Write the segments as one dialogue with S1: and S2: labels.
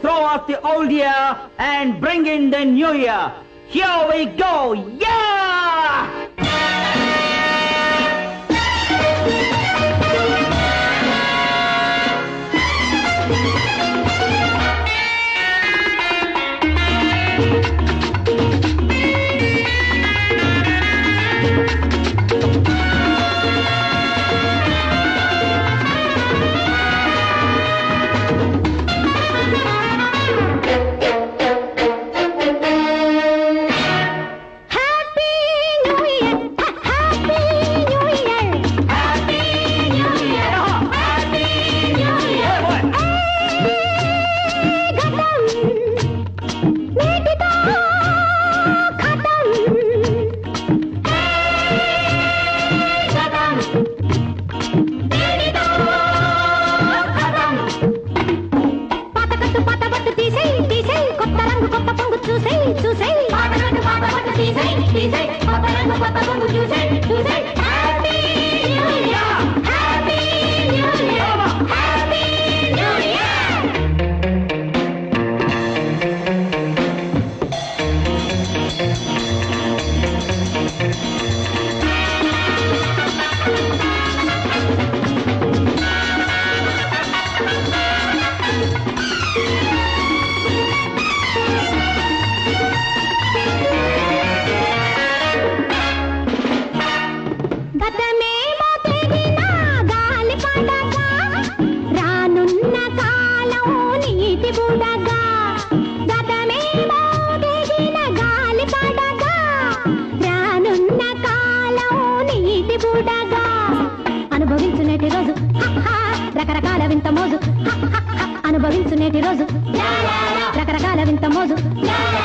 S1: throw off the old year and bring in the new year. Here we go, yeah!
S2: చూసే చూసే పాప రంగు తీసే తీసే పాప రంగు చూసే చూసే అనుభవించు నేటి రోజు హ, హ, రకరకాల వింత మోజు. హ, హ, హ, అనుభవించు నేటి రోజు రకరకాల వింత మోజు లా, లా,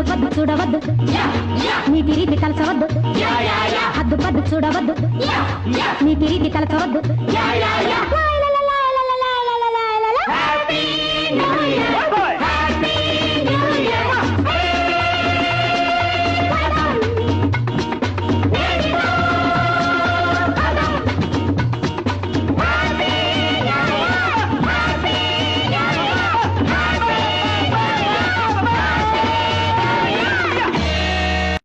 S2: అద్దు పద్దు చూడవద్దు నీ తిరిగి కలసవద్దు అద్దు పద్దు చూడవద్దు నీ తిరిగి కలసవద్దు
S1: హ్యాపీ న్యూ ఇయర్